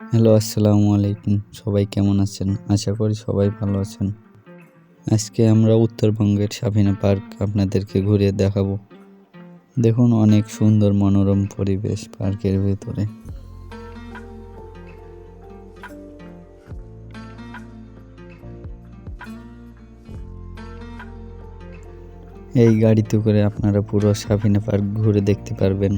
Hello, আসসালামু আলাইকুম। সবাই কেমন আছেন? আশা করি সবাই ভালো আছেন। আজকে আমরা উত্তরবঙ্গের সাফিনা পার্ক আপনাদেরকে ঘুরিয়ে দেখাবো। দেখুন, অনেক সুন্দর মনোরম পরিবেশ পার্কের ভেতরে। এই গাড়িতে করে আপনারা পুরো সাফিনা পার্ক ঘুরে দেখতে পারবেন।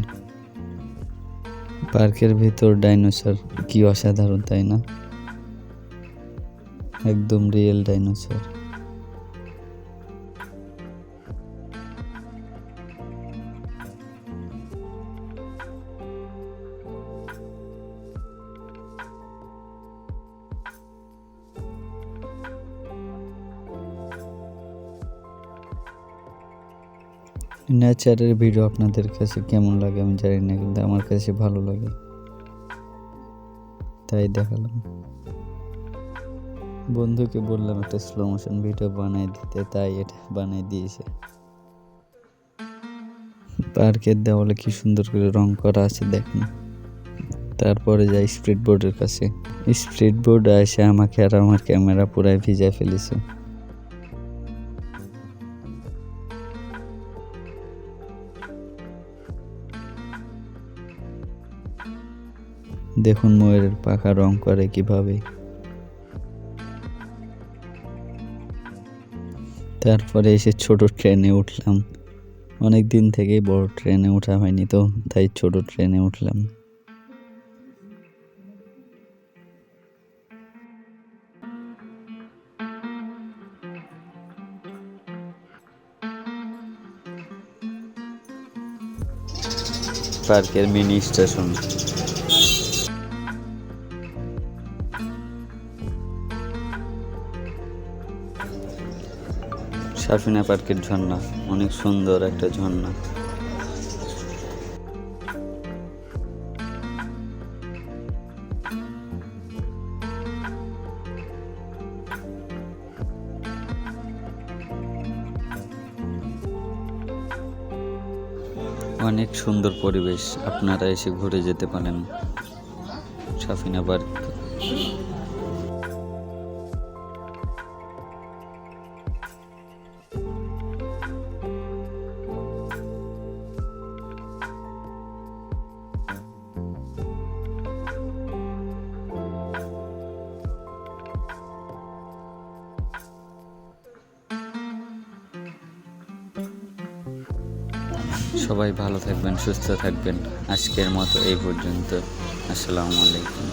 পার্কের ভিতর ডাইনোসর কি অসাধারণ তাই না? একদম রিয়েল ডাইনোসর। নেচারের ভিডিও আপনাদের কাছে কেমন লাগে আমি জানি না, কিন্তু আমার কাছে ভালো লাগে। তাই দেখালাম। বন্ধুকে বললাম, একটা স্লো মোশন ভিডিও বানাই দিতে, তাই এটা বানাই দিয়েছে। পার্কের দেওয়ালে কি সুন্দর করে রং করা আছে দেখেন। তারপরে যাই স্পিড বোর্ডের কাছে। স্পিড বোর্ড এসে আমাকে আর আমার ক্যামেরা পুরাই ভিজা ফেলেছে। দেখুন ময়ূরের পাখা রং করে কীভাবে। তারপরে এসে ছোট ট্রেনে উঠলাম। অনেক দিন থেকেই বড় ট্রেনে ওঠা হয়নি তো, তাই ছোট ট্রেনে উঠলাম। পার্কের মিনি স্টেশন। সাফিনা পার্কের ঝর্ণা। অনেক সুন্দর একটা ঝর্ণা। অনেক সুন্দর পরিবেশ। আপনারা এসে ঘুরে যেতে পারেন। সাফিনা পার্ক। সবাই ভালো থাকবেন সুস্থ থাকবেন। আজকের মতো এই পর্যন্ত। আসসালামু আলাইকুম।